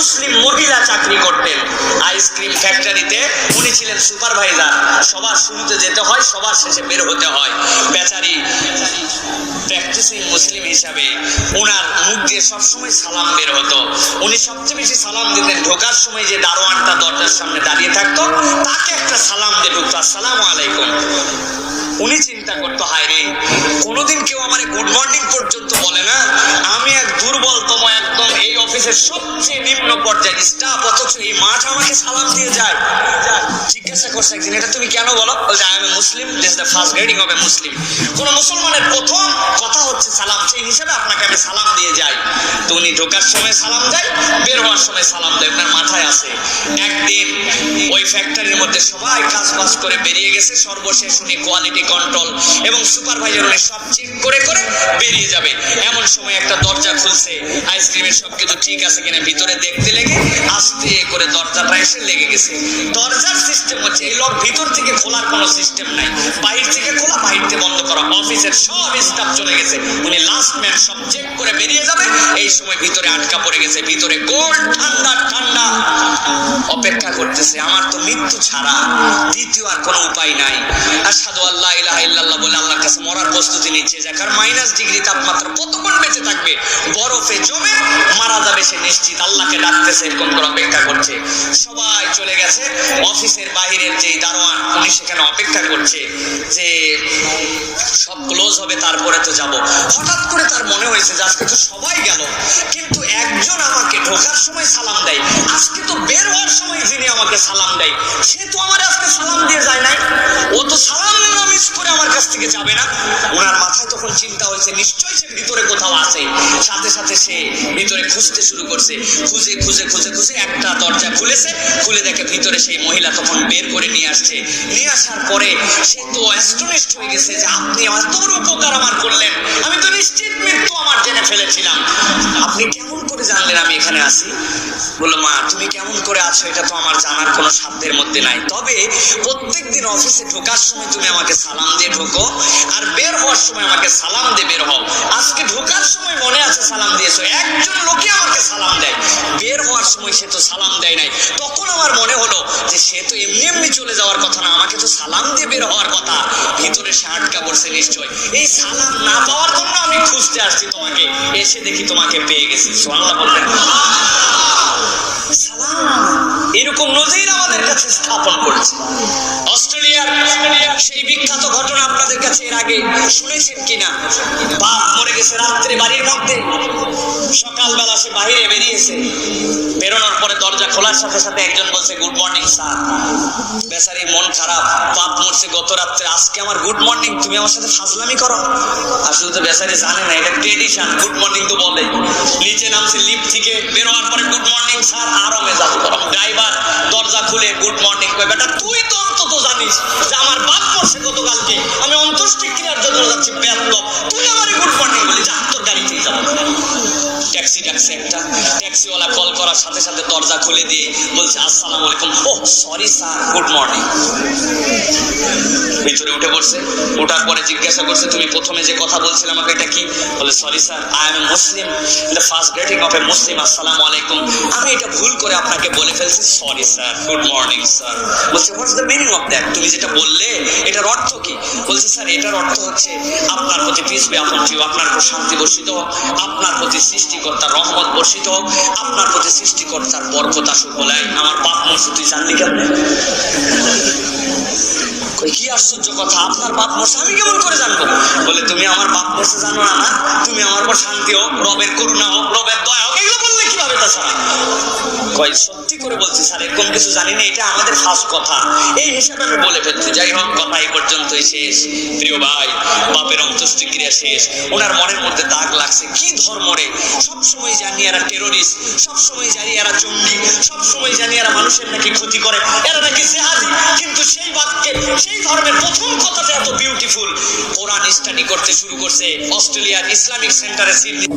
মুসলিম মহিলা চাকরি করতেন। আইসক্রিম ফ্যাক্টরিতে উনি ছিলেন সুপারভাইজার সবার শুরুতে যেতে হয়, সবার শেষে বের হতে হয়। বেচারি প্র্যাকটিসিং মুসলিম হিসাবে ওনার মুখ দিয়ে সবসময় সালাম বের হতো। উনি সবচেয়ে বেশি সালাম দিতেন, ঢোকার সময় যে দারোয়ানটা দরজার সামনে দাঁড়িয়ে থাকতো, তাকে একটা সালাম দিয়ে ঢুকতো। আসসালামু আলাইকুম। উনি চিন্তা করতো হায় রে কোনোদিন কেউ আমার গুড মর্নিং পর্যন্ত অফিসের সবচেয়ে নিম্ন পর্যায়ের স্টাফ অথচ এই মাঠ আমাকে সালাম দিয়ে যায়। জিজ্ঞাসা করছে একদিন, এটা তুমি কেন বলো? বলছে আমি Muslim this the first grading হবে মুসলিম কোন মুসলমানের প্রথম কথা হচ্ছে সালাম, সেই হিসাবে আপনাকে আমি সালাম দিয়ে যাই। তো উনি ঢোকার সময় সালাম দেয়, বের হওয়ার সময় সালাম দেয় আপনার মাথায় আছে একদিন ওই ফ্যাক্টরির মধ্যে সবাই কাজ বাজ করে বেরিয়ে গেছে, সর্বশেষ উনি কোয়ালিটি কন্ট্রোল এবং সুপারভাইজার উনি সব চেক করে করে বেরিয়ে যাবে। এমন সময় একটা দরজা খুলছে আইসক্রিমের সব কিছু ঠিক আছে কিনা, ভিতরে দেখতে লেগে আস্তে করে দরজাটা এসে লেগে গেছে। দরজার সিস্টেম হচ্ছে এই লক ভিতর থেকে খোলার কোনো সিস্টেম নাই। বাহির থেকে খোলা বাহির বন্ধ করা। অফিসের সব স্টাফ চলে গেছে। উনি লাস্ট ম্যান সব চেক করে বেরিয়ে যাবে। এই সময় ভিতরে আটকা পড়ে গেছে, ভিতরে গোল্ড ঠান্ডা ঠান্ডা। অপেক্ষা করতেছে, আমার তো মৃত্যু ছাড়া দ্বিতীয় আর কোনো উপায় নাই। আসাদু আল্লাহ ইলাহা ইল্লাল্লাহ বলে আল্লাহর কাছে মরার প্রস্তুতি নিচ্ছে। যাকার মাইনাস ডিগ্রি তাপমাত্রা কতক্ষণ বেঁচে থাকবে? বরফে জমে মারা যাবে সে নিশ্চিত, আল্লাহকে ডাকতেছে, এরকম করে অপেক্ষা করছে। সবাই চলে গেছে, অফিসের বাহিরের যেই দারোয়ান সেখানে অপেক্ষা করছে যে সব ক্লোজ হবে, তারপরে তো যাব। হঠাৎ করে তার মনে হয়েছে যে আজকে তো সবাই গেল, কিন্তু একজন আমাকে ঢোকার সময় সালাম দেয়। আজকে তো বের হওয়ার সময় যিনি আমাকে সালাম দেয়, সে তো আমার আজকে সালাম দিয়ে যায় নাই। থেকে যাবে না। ওনার মাথায় তখন চিন্তা হয়েছে, নিশ্চয়ই সে ভিতরে কোথাও আছে। সাথে সাথে সে ভিতরে খুঁজতে শুরু করছে। খুঁজে খুঁজে খুঁজে খুঁজে একটা দরজা খুলেছে। খুলে দেখে ভিতরে সেই মহিলা তখন বের করে নিয়ে আসছে। নিয়ে আসার পরে সে তো অ্যাস্টনিস্ট হয়ে গেছে যে, আপনি এত উপকার আমার করলেন। আমি তো নিশ্চিত মৃত্যু আমার জেনে ফেলেছিলাম। আপনি কেমন করে জানলেন আমি এখানে আছি বলল, মা, তুমি কেমন করে আছো? এটা তো আমার জানার কোনো সাধ্যের মধ্যে নাই। তবে প্রত্যেকদিন অফিসে ঢোকার সময় তুমি আমাকে সালাম দিয়ে ঢোকো। আর বের হওয়ার সময় আমাকে সালাম দিয়ে বের হও। আজকে ঢোকার সময় মনে আছে সালাম দিয়েছ। একজন লোকই আমাকে সালাম দেয়। বের হওয়ার সময় সে তো সালাম দেয় নাই। তখন আমার মনে হলো যে সে তো এমনি এমনি চলে যাওয়ার কথা না, আমাকে তো সালাম দিয়ে বের হওয়ার কথা। ভিতরে সে আটকা পড়ছে নিশ্চয়। এই সালাম না পাওয়ার জন্য আমি খুঁজতে আসছি তোমাকে। এসে দেখি তোমাকে পেয়ে গেছি। সোহাল্লা বলবেন সালাম। এরকম নজির আমাদের কাছে স্থাপন করেছে অস্ট্রেলিয়ার অস্ট্রেলিয়ার সেই বিখ্যাত ঘটনা আপনাদের আগে শুনেছেন কিনা? বাপ মরে গেছে রাত্রে বাড়ির মধ্যে। সকালবেলা সে বাইরে বেরিয়েছে। বেরোনোর পরে দরজা খোলার সাথে সাথে একজন বলছে গুড মর্নিং স্যার বেচারি মন খারাপ। বাপ মরছে গত রাত্রে। আজকে আমার গুড মর্নিং তুমি আমার সাথে ফাজলামি করো। আসলে তো বেচারি জানে না, এটা ট্রেডিশন গুড মর্নিং তো বলে। নিচে নামছে লিফট থেকে। বেরোয়ার পরে গুড মর্নিং স্যার আরও মেজাজ গরম। ড্রাইভার দরজা খুলে গুড মর্নিং কয়, বেটা, তুই তো অন্তত জানিস যে আমার বাপ মরছে গতকালকে। আমি অন্ত্যেষ্টি ক্রিয়ার জন্য যাচ্ছি ব্যাপলক তুই ট্যাক্সি একটা ট্যাক্সিওয়ালা কল করার সাথে সাথে দরজা খুলে দিয়ে বলছে, আসসালামু আলাইকুম। ও সরি স্যার, গুড মর্নিং। ভিতরে উঠে পড়ছে। ওঠার পরে জিজ্ঞাসা করছে, তুমি প্রথমে যে কথা বলছিলে আমাকে, এটা কি? বলে, sorry sir, I am Muslim the first greeting of a Muslim, আসসালামু আলাইকুম। আমি এটা ভুল করে আপনাকে বলে ফেলছি, sorry sir, good morning sir. বলছে what's the meaning of that? তুমি যেটা বললে, এটার অর্থ কি? বলছে, স্যার, এটার অর্থ হচ্ছে, আপনার প্রতি পিস বে আপন আপনার প্রতি শান্তি বর্ষিত আপনার প্রতি সৃষ্টিকর্তার রহমত বর্ষিত হোক, আপনার প্রতি সৃষ্টিকর্তার বরকত আসুক বলে আমার পাপ তুই জানলি কেমন? কি আশ্চর্য কথা, আপনার বাপ মশা আমি কেমন করে জানব? বলে, তুমি আমার বাপ মশা জানো না তুমি আমার পর শান্তি হোক, রবের করুণা হোক, রবের দয়া হোক, এগুলো কীভাবে তাছাড়া কই সত্যি করে বলছি স্যার, এরকম কিছু জানি না, এটা আমাদের ফার্স্ট কথা। এই হিসাবে আমি বলে ফেলছি, যাই হোক, কথা এই পর্যন্তই শেষ। প্রিয় ভাই বাপের অন্ত্যেষ্টিক্রিয়া শেষ। ওনার মনের মধ্যে দাগ লাগছে, কি ধর্ম রে? সবসময় জানি এরা টেরোরিস্ট সবসময় জানি এরা চণ্ডী সবসময় জানি এরা মানুষের নাকি ক্ষতি করে, এরা নাকি জেহাদি। কিন্তু সেই বাক্যে, সেই ধর্মের প্রথম কথাটা এত বিউটিফুল কোরআন স্টাডি করতে শুরু করছে, অস্ট্রেলিয়ার ইসলামিক সেন্টারে সিডনি